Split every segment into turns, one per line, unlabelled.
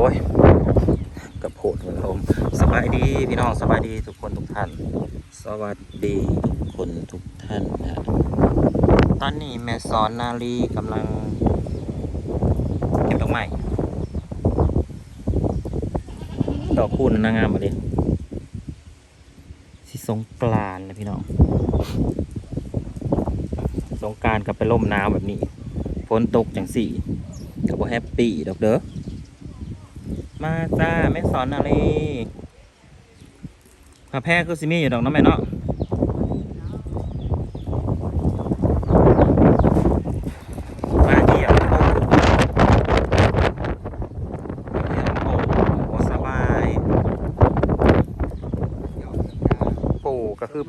อ้ยกระโผดเลยผมสบายดีพี่น้องสบายดีทุกคนทุกท่าน สวัสดีทุกคนทุกท่านนะตอนนี้แม่สอนนาลีกำลังเก็บดอกไม้ดอกคูณนางงามมาดิสิสงกรานนะพี่น้องสงการกับไปล่มนาวแบบนี้ฝนตกจังสี่ก็บ่แฮปปี้ดอกเด้อ มาจ้าแม่สอนอะไรผ้าแพร่คือซิมีอยู่ดอกน้ำแม่เนาะมาเดี่ยวโอ้โหสบายปู่ก็คือ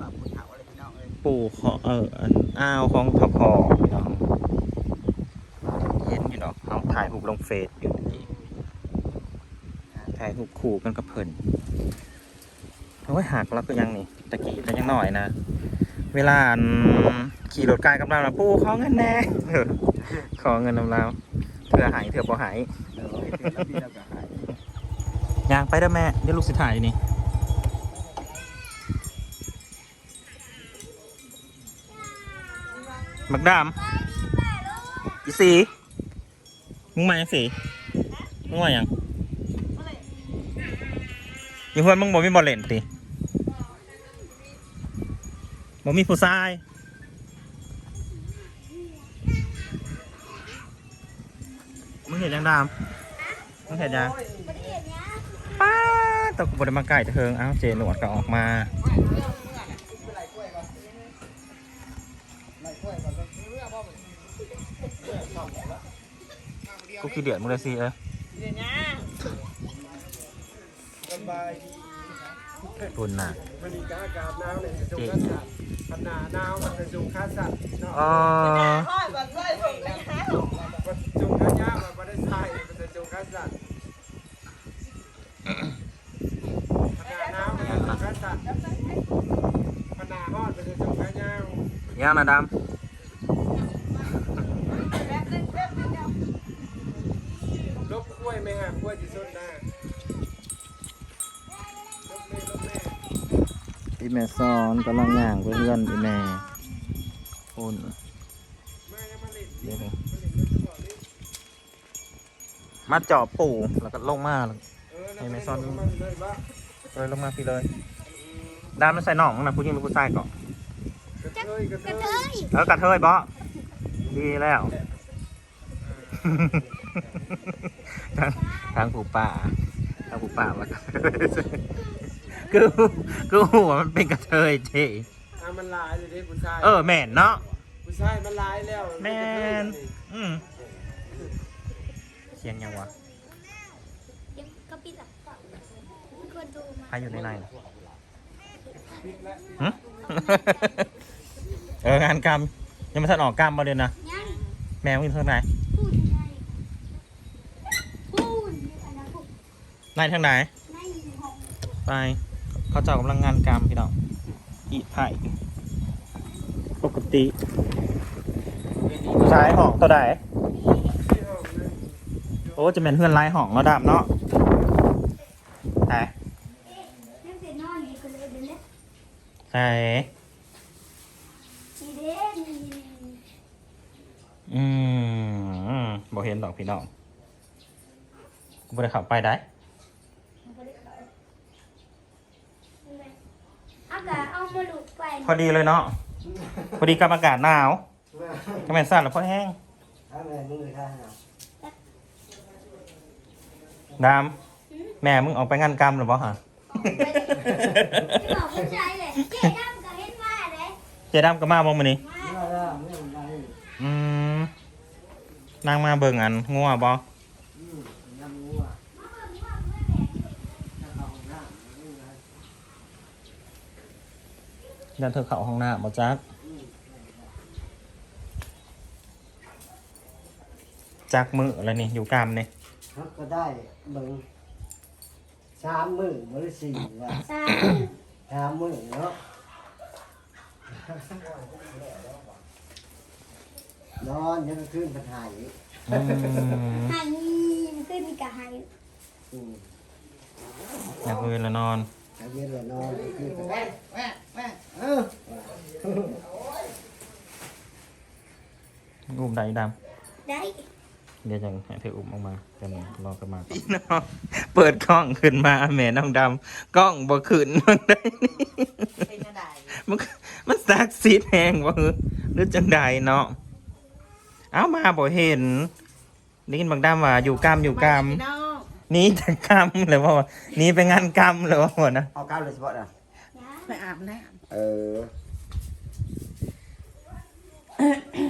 ปู่ของเอออันอ้าวของทพอพี่น้องเห็นอยู่ดอกเขาถ่ายรูปลงเฟซอยู่นี่ ถ่ายรูปคู่กันกับเพิ่นโอ้ยหักแล้วก็ยังนี่ตะกี้แต่ยังหน่อยนะ เวลาอันขี่รถไกลกับเรานะปู่ขอเงินแน่เออขอเงินนำเราเถื่อหายเถื่อบ่หายยางไปเด้อแม่เดี๋ยวลูกสิถ่ายอยู่นี่บักดามอีสีมึงมายังสีมึงมายัง อยังเพื่อนมึงบอกมีบอลเล่นติบอมีผู้ชายมึงเห็นยังดามมึงเห็นยังป้าตะกุบไดมาไก่เถิงเอ้าเจหนวดก็ออกมากูขี้เดียดมึงเลยสิเอ้ย ตุนน่ะ
มันมีการอากาศหนาวเนี่ยจะสูงข้าสัตว์ขนาดหนาวมันจะสูงข้าสัตว์เนาะ
อ๋อ
มันสูงข้ายากมันไม่ได้ใช่มันจะสูงข้าสัตว์ขนาดหนาวมันจะสูงข้าสัตว์ขนาดฮอดมันจะสูงข้ายาว
ย่างนะด
ลบกล้วยไหมฮะกล้วยที่สุดได้ลบแม่ลบแม่ำ
อี แม่ซ้อนกำลังย่างเพื่อนอีแม่อุ่น
แม่ยังมาเล่น
เดี๋ยวนะมาเจาะปูแล้วก็ลงมาเลย
เออ
ให้แม่ซ่อน
มันเลยว่า
เลยลงมาพี่เลยดามมันใส่หนองนะผู้หญิงหรือผู้ชายก่อน
กระเทยกระเทย
เออกระเทยบ่ดีแล้วทางทางผู้ป่าทางผู้ป่าว่ากระเทย คือคือหัวมันเป็นกระเทยเจ
อะมันลายเลยดิผู้ชาย
เออแม่นเนาะ
ผู้ชายมันลายแล้ว
แมนอืมเขียนยังวะ
ยังก็ปิดอะมีคนดูมา
ใครอยู่ในในน่ะหึ เอองานกรรมยังไม่ทันออกกรรมมาเลยนะ
ยัง
แมวอยู่ทางไหน
พูดยังไงพูดอันนั้นพูด
ในทางไหน
ในห้อง
ไป เขาเจ้ากำลังงานกรรมพี่น้องอีไผ่ปกติซ้ายห้องตัวใดโอ้จะเป็นเพื่อนไล่ห้องระดับเนาะแต่
นั่งเสร็จนอนดีกันเลยเดี๋ยวนี้
ใช่
ดีเด้นี่
อืมบ่เห็นดอกพี่น้องกูบ่ได้เขับไปได้
อากาศเอา มาดูดไป
พอดีเลยเนาะพอดีกับอากาศหนาวก็แม่นสั่นแล้วพอแห้ง
ถ้าแม่มือท่า
ดามแม่มึงออกไปงานกรรมหรือเปล่าฮะ
ที่บอกผู้ชายเลยเจ๊ดำก็เห็นว่าเลย
เจดามก็มาบ่มื้อนี้
มา
อืมนางมาเบิ่งอันงัวบ่ ยันเธอเข้าห้องน้ำบ่จักจักมืออะไรนี่อยู่กรรมนี่
ครับก็ได้เบิ่งสามหมื่นหรือสี่ว่า
สาม
สามหมื่นเนาะนอนยังขึ้นปัญหาอีก
อืม
หายมันขึ้นมีกะหาย
อืม
อยากเวลานอน
แต่เย็นละนอนคือจะแม่แม่แม่เออ
อุ้มได้ด
ได้ำ
เดี๋ยวจะให้เธออุ้มออกมาจะมรอกันมาพี่น้องเปิดกล้องขึ้นมาแม่น้องดำกล้องบ่ขึ้นมันได้นี่
เป็นยังไง
มันมันสักซีดแหงวะหรือจังใดเนาะเอามาบ่เห็นได้ยินบางดำว่าอยู่กรรมอยู่กรรม
พี่น้อง
หนี่จากกรรมเลยว่าหนี่ไปงานกรรมเลยว่าหัวนะ
เอาก้าวเลยเฉพาะนะ
ไปอาบน้
เออ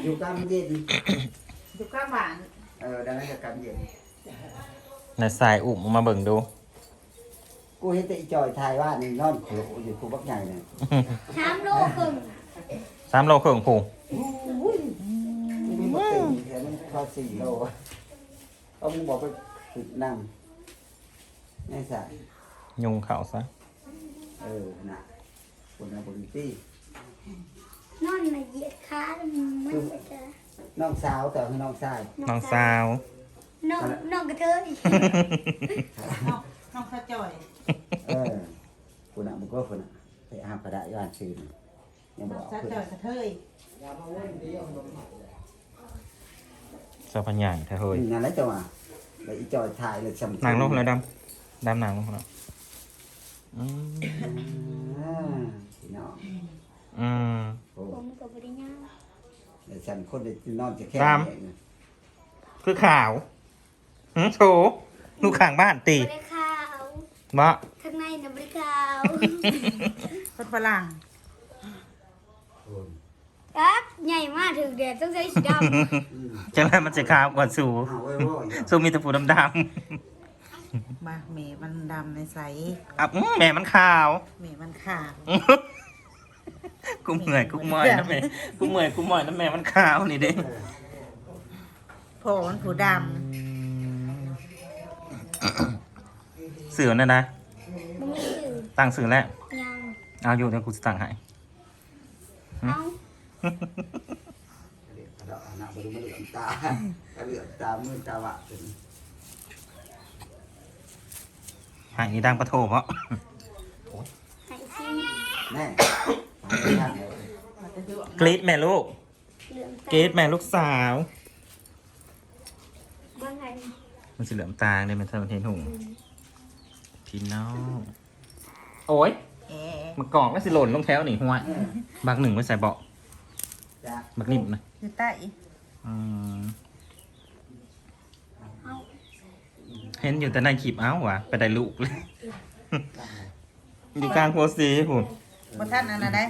อยู่กลางเย็นำ
อยู่ข้างบ้าน
เออดังนั้นจะกลางเย็น
ในสายอุ้มมาเบิ่งดู
กูเห็นแต่อีจอยทายว่านี่นอนโขลอยู่คูบักใหญ่เนี่ย
สามโลครึ่ง
สามโลครึ่งผู
มีมันเป็นแค่มันพอสี่โลเอามึงบอกไปฝึกนั่งไม่ใส่
ยุงเข่าซะ
เออน่ะ คนเอาบริตี้
นอนมาเหยียดขาไม่ไปเจอ
น้องสาวแต่ให้น้องชาย
น้องสาว
น้องน้องกระเทย
น้องน้องข้าจ่อย
เออคนอะมึงก็คนอะไปอาบกระดาษย่านซื้อนี่ยังบ
น้
อ
อง
ก
ข้า
เพื่อ
จ่อย
น
กระเทย
เจ้าพันใหญ่เธอเฮ้ย
นั่นแหละจังหวะแล้วอีจอยถ่ายเลยสำ
นางลงเลยดำดำนางลงแล้วอืม
อ่า พี่น้อง
อืม
โอ้
ผมกับบริญญา
แต่ฉันคนเด็กนอนจะแค่
ตาม
นี้เอง
คือข่าวหืมโถลูกข้างบ้านตี
บริขาว
มะ
ข้างในน่ะบริขาว
คนฝรั่ง
กักใหญ่มากถึงแดดต้องใช้สีด
อืม
จังไรมันจะข่าวกว่าสู
เอาไว้ว่าอย่าง
สูมีแตะปูดำ
มาเมมันดำในใส
ๆอะอื้อแม่มันข่าว
เมมันขาว
กูเหนื่อยกูเมื่อยนะแม่กูเมื่อยกูเมื่อยนะแม่มันข่าวนี่เด้
โผล่มันผู้ด
เสือน่ะนะำ
มึงไม่ถือ
ตั้งสื่อแล้ว
ยัง
เอาอยู่เดี๋ยวกูจะตั้งให้
เอา
กระดาษหน้าบริมันเหลือมตากระเหลือมตามือตาวะเป็น
ให้นี่ดังประโทเพราะ
ให้ซิ
แน่หาไม่
ก
รีดแม่ลูก
เหลือง
กรีดแม่ลูกสาว
บางไง
มันสิเหลือมตาเนี่ยมันทำเทนหุ่งพี่น้องโอ้ย
เอ๊ะ
มากอกแล้วสิหล่นลงแถวนี่หัวบักหนึ่งไว้ใส่เบาะ
จ้ะ
บักนิ่มนะ
อยู่ใต้
อืมเห็นอยู่แต่ในคลิปเอ้าวะไปได้ลูกเลย อยู่กลางโพสต์ซีหุ่น
บนท่านอันนั้นได้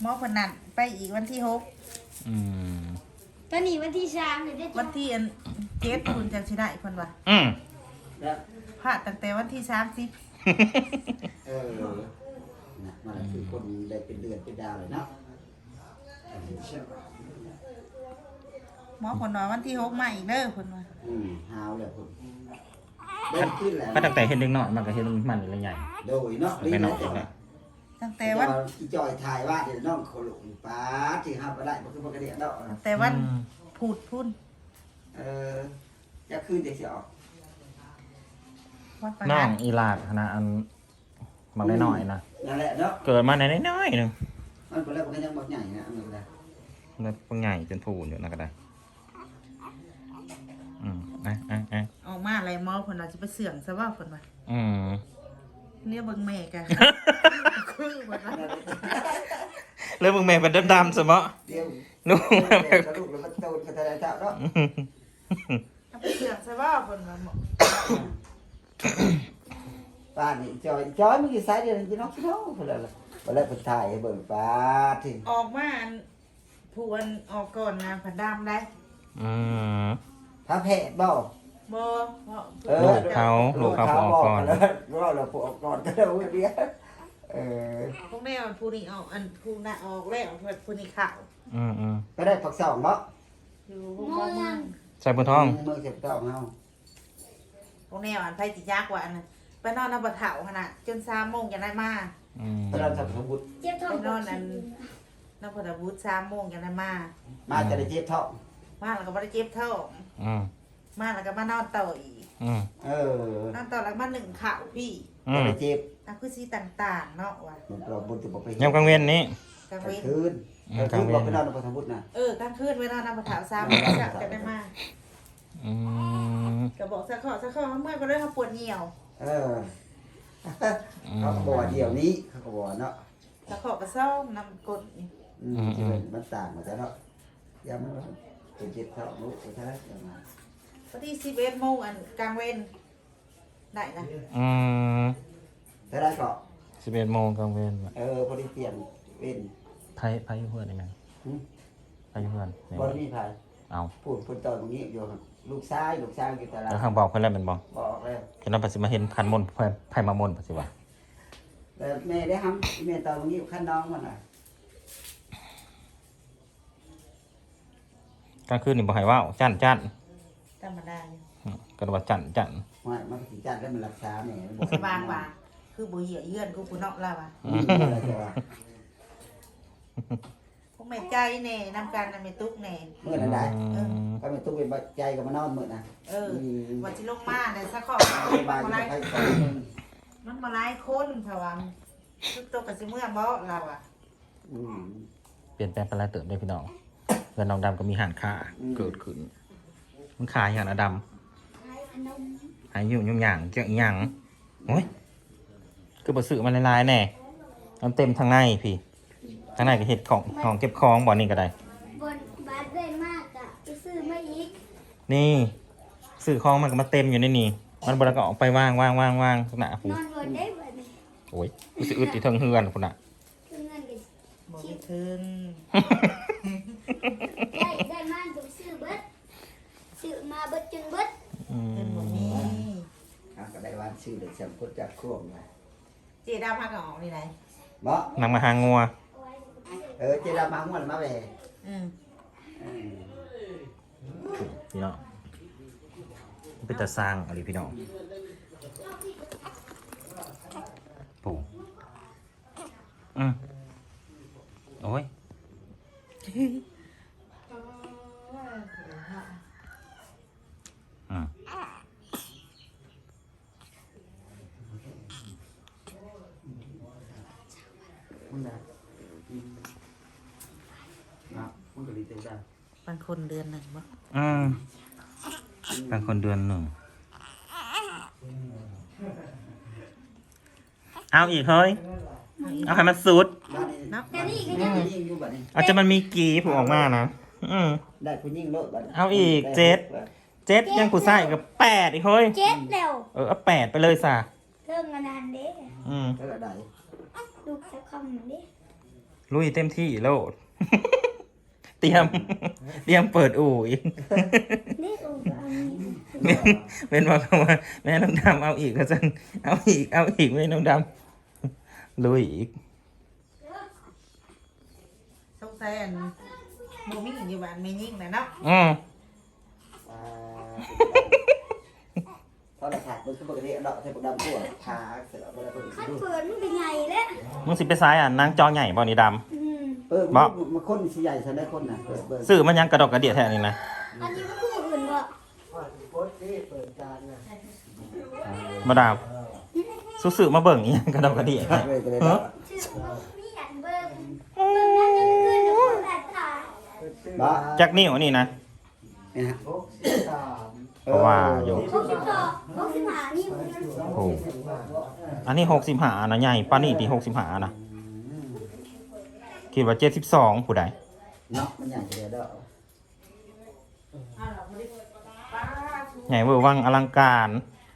หมอคนนั้นไปอีกวันที่หก
อืม
ตอนนี้วันที่สามเลยได้
วันที่อันเจ็ดคุณจะชิได้คนว่า
อืม
แล้ว
พลาดตั้งแต่วันที่สามสิบ
เออนะมันคือคนได้เป็นเดือนเป็นดาวเลยเนาะ
หมอคนน้อยวันที่หกมาอีกเด้อคนว่า
อืมหาวเลยคนเดินขึ้นแล้ว
ก็ตั้งแต่เห็นเด็กน้อยมันก็เห็นมันอะไรใหญ่
โดยเนาะ
ไม่นอก
แต่
เล
ว่าย
ตั้งแต่
แต่
วั
ว่านอีจอยถ่ายว่าเดี๋ยวน้องเขาหลงป้าที่ห้ามไปได้มันคือมันกระเดียดเนาะ
ตั้งแต่วัน
อืม
พูดพุ่น
เออจะคืนเด็กเสียออก
วันประ
น้อ
หางร
อีลาดนะอันบางน้อยๆนะ
นั่นแหละเนาะ
เกิดมาในน้อยๆหนึ่ง
มันเป็นแล้วมันก็ยังบอกใหญ่นะอันนั้นก็ได้
แล้วก็ใหญ่จนพูนอยู่นะก็ได้อืมอะอะอะ
ออกมาอะไรหมอคนเราจะไปเสื่องซะว่าคนว่า
อืม
เรียกเบิ่งแม่กัน คือคนว่า
เรื่องมึงแม่เป็นดำๆสมะ
เดี๋ยว
นุ่ม
เดี๋ยวกระดูกแล้วมันโตนกระทะเจ้าเนาะ
เอาไปเสื่องซะว่าคนว่าหมอ
ป้านี่จอยจอยมันกี่สายเดียวจีน้องพี่น้องคนละวันแรกผมถ่ายให้เบิ่งป้าที่
ออกมาอันผู้อันออกก่อนนะผัดดำได้
อืม
พระแพทย์บ่
บ่เพราะ
เออ
ลูกเขา ลูกเขาออกก่อน
แล้วก็เราผูกออกก่อนก็ได้เดีย วเออ
พวกแม่มันผู้นี้ออกอันผู้น่ะออกแล้วเพิ่นผู้นี้ข่าว
อืมอืม
ก็ได้ผักสองบ่
อยู่พวกเขาเมือง
ใส่บนท้อง
มือเจ็บต้องเฮา
พวกแนวอันไผสิยากกว่าอันนั้นไปนอนนำบ่เฒ่าขนาดจน3โมงจะได้มา
อืม
เราทำสมบุตร
เจ็บท้อง
ไปนอนอันนำพระบุตร3โมงจะได้มา
มาจะได้เจ็บท้อง
มาแล้วก็บ่ได้เจ็บท้อง
อืม
มาแล้วก็มานอนต่ออีก
อืม
เออน
อนต่อแล้วมาหนึ่งข่าวพี่
อื
จะ
ม
ไปเจ็บ
อะคือสีต่างๆเนาะว่ะ
มันเราบุญจะบอกไป
ยามกลางเว้นนี้
กลาง
กลา
เว้
ง
น
คืน
อื
ก
ม
ลางคืน
กลางเว้น
บอกไปนอนในพระธรรมบุตรนะ
เออกลางคืนเวลานอนประถาวซ้ำจะจะได้มา
อืม
ก็บอกสักข้อสักข้อเมื่อก็เลยเขาปวดเหนียว
เออเขาก็บอกว่าเดี๋ยวนี้เขาก็บอกเนาะ
สักข้อก็เศร้านำกดนี่
อืมจะเป็นมันต่างมาแต่เนาะย้ำว่าเป็นเจ็บเท่าลูกไปเท่าไหร่ประมาณ
พอดีสิบเอ็ดโมงอันกลางเว้นได้นะ
อืม
เท่าไหร่ก็
สิบเอ็ดโมงกลางเว้นว่ะ
เออพอดีเปลี่ยนเป็น
ไผไผอยู่เพื่อนได้ไหม
หืม
ไผอยู่เพื่อน
บอลนี่ไทย
เอา
พูดพูดตอนตรงนี้อยู่ครับลูกชายลูกชายอยู่ตลาด
แล้วข้างบอกเพิ่นแล้วแมันบอก
บอกแล้ว
เห็นเราปัสสิมาเห็นคันมนต์ไผไผมามนต์ปัสสิวะ
แต่แม่ได้ทำแม่ตอนตรงนี้ขั้นน้องมันอะ
กลางคืนนี่บ่ให้เว้าจั่นจั่น
ธรรมดาอยู่
อืมก็ว่าจั่นจั่น
ว่ามันสิจัดแล้วมันรักษาแม่มัน
สบางว่า คือบุเหี่ยเยื่อนกูกูเนอกแล้วว่ะ
อืมอะไรจะว่า
พวกแม่ใจแน่นำการนำแม่ตุ๊กแน่
เมื่อนั้นได้
อืม
ก็เป็นตู้เป็นใจกับมานอนมื้อนะ
เออ
ม
วันที่ลงมาเนี่ยสักข้อ
สบาย
มา
จะ
ไล่
ไปสอนมึง
มันมาไล่คนเพราะว่าทุกตัวกับสิเมื่อบ่เราอะ
อืม
เปลี่ยนแปลงไปหลายเติบได้พี่น้องเงินน้องดำก็มีหันค่า
อืม
เกิดขึ้น มันขายอย่างอะด
ขายขนมำ
หายยุ่งยุ่งหย่างเจ้าอีหยังโอ้ย คือบ่ซื้อมาหลายๆแน่มันเต็มทางในพี่ทางในก็เห็ดของของเก็บของบ่อนี่ก็ได้
บนบาทได้มากอะไปซื้อมาอีก
นี่ซื้อของมันก็มาเต็มอยู่ในนี่มันบ่ได้ก็ออกไปว่างว่างว่างว่างหน้าผู้
นอนบนได้แบบนี้
โอ้ยกูสิอึดที่เทิงเฮือนพุ่นน่ะ
คือเงินกัน
บ่ไปถึง
ได้ได้มากต้องซื้อเบิดซื้อมาเบิดจนเบิด
อื
เงินบ่มี
ม
อะก็ได้วันชื่อเด็กสัมพุทธจากควงมา
เจดาพากันออกนี่ไหน
บ่
นางมาหางัว
เออเจดามาหัวมาแหว
อืม
อืม
พี่น้องเป็นตาสร้างอะไรพี่น้องปู่อืมโอ้ย อืม
มึงนะอืมเนาะมึงก็ดีใจจ้ะ
บางคน เดือนหนึ่งบ่
อืมบางคนเดือนหนึ่ง เอาอีกเฮ้ย เอาให้มันสุด
บ้านนี้
นับ
แต่นี่ก็
ได้
ยัง
ผู้หญิงอยู่บัดนี้
เอาจะมันมีกี่ผูกออกมานะ อืม
ได้ผู้หญิงโลดบัดนี้
เอาอีกเจ็ด เจ็ดยังผู้ชายอีกกับแปดอีกเฮ้ย
เจ็ดแล้ว
เออเอาแปดไปเลยสะ
เรื่องงานเด้
อืม
แล้วก็ได้
ลูกสักคำหนึ่งเด้
ลุยเต็มที่โลดเตรียม เตรียมเปิดอู่อีก
นี่โอ้ก็เอานี่
เป็นเป็นบอกเขาว่าแม่น้องดำเอาอีกก็จะเอาอีก เอาอีกแม่น้องดำลุยอีก
สงสัยอันบ่มีอยู่บ้านไม่ยิ่งนะเนาะ
อืม
อ่าตอนแรกขาดมันคือปกติเนาะใช้ปกดำทั่วพาเสร็จแล้วเวลาเปิด
ขั้น
ดู
เปิดมันเป็นไงแล้ว
มึงสิไปซ้ายอะนางจอใหญ่บ่นี่ด
อืม
เปิด
บ่
มันคนสิใหญ่ซะได้คนน่ะเปิดเปิดำ
ซื้อมันยังกระดอกกระเดียแท้นี่นะ
อันนี้มันคู่อื่นบ่
มาดามสู้ซื้อมาเบิ่งอีหยังกระดอกกระเดียแท้
เลยก็เลย
เฮ้
เนาะ
ชื่อว่ามีอันเบิ่งเบิ่งนั่นยังขึ้นอยู่คนแต่ตา
บ่
จักนิ้วนี่นะ
เนี่ยฮะ
เพราะว่าอยู่
หกสิบสองหกสิบห้านี่มัน
โอ้อันนี้หกสิบหานะใหญ่ป้านนี่ตีหกสิบหานะ คิดว่าเจ็ดสิบสองผู้ใด
เนาะมันใหญ่เฉยเด้อ
เอาล่ะบ่ได้ป้าชู
ใหญ่เวอร์วังอลังการ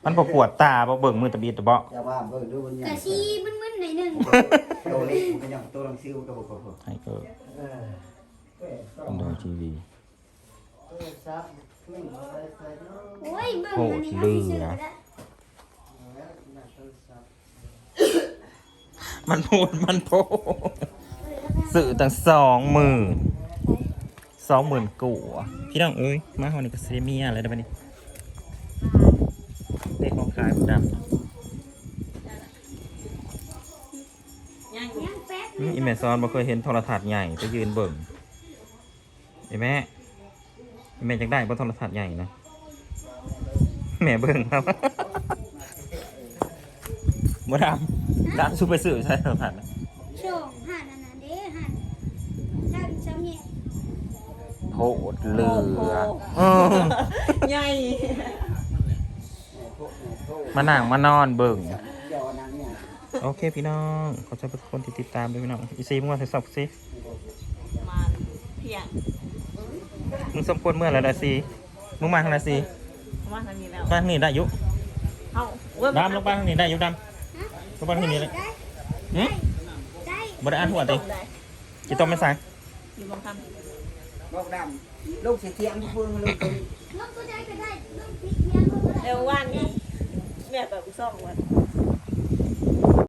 มันบ่ปวดตาบ่เบิ่งมือตะบีตะเบาะ
อย่าว่าเบิ่งดูมันใหญ่
กะชีมึนๆหน่อยหนึง
ตัวเล็กมันก็ยังตัวลังซิวก็บ่พอ
ให้เออคอนโดทีวี
โอ้ยเบิ่งอันนี้มันสิซื้อแล้ว
มันพูดมันโพด สื่อตั้งสองหมื่นสองหมื่นกูอะพี่น้องเอ้ยมาเฮานี่ก็เซเมียอะไรได้ปะนี่เด็กของขายผู้ด
ยังอยู่
ยังแป๊บำ
อืมอีเมซอนบ่เคยเห็นโทรทัศน์ใหญ่ไปยืนเบิ่งไอ้แม่ไอ้แม่จักได้บ่โทรทัศน์ใหญ่นะ
ไแม่
เบิ่งครับบ่ดำดำสุไปสื่อใช่ไหมผัด
ช่
ดเรือเออ
ใหญ่
มานั่งมานอนเบิ่ง
ยอนางเนี่ย
โอเคพี่น้องขอจะเป็นคนที่ติดตามด้วยพี่น้อง อีซีมึงว่าจะสอบซิ
มาเพียง
มึงสมควรเมื่อไหร่ละซีมึงมาทางไหนซี
มาทางนี้แล้ว
มาทางนี้ได้อยุ
เอ้าเว้ย
ดำลงไปทางนี้ได้อยุดำลงไปทางนี้เลย
ได้
หึ
ได้
บ่ได้อ่านหัวติ
ได้
จิต้มไม่สั่ง
อยู่บางค
บอกดำลูกสิเทียงพูดมาลูกเป็น
ลงตัวใดก็ได้ลงพริกเทียมลงก็ำได้
เอวว่านนี่แม่แบบซ่องวัน
เ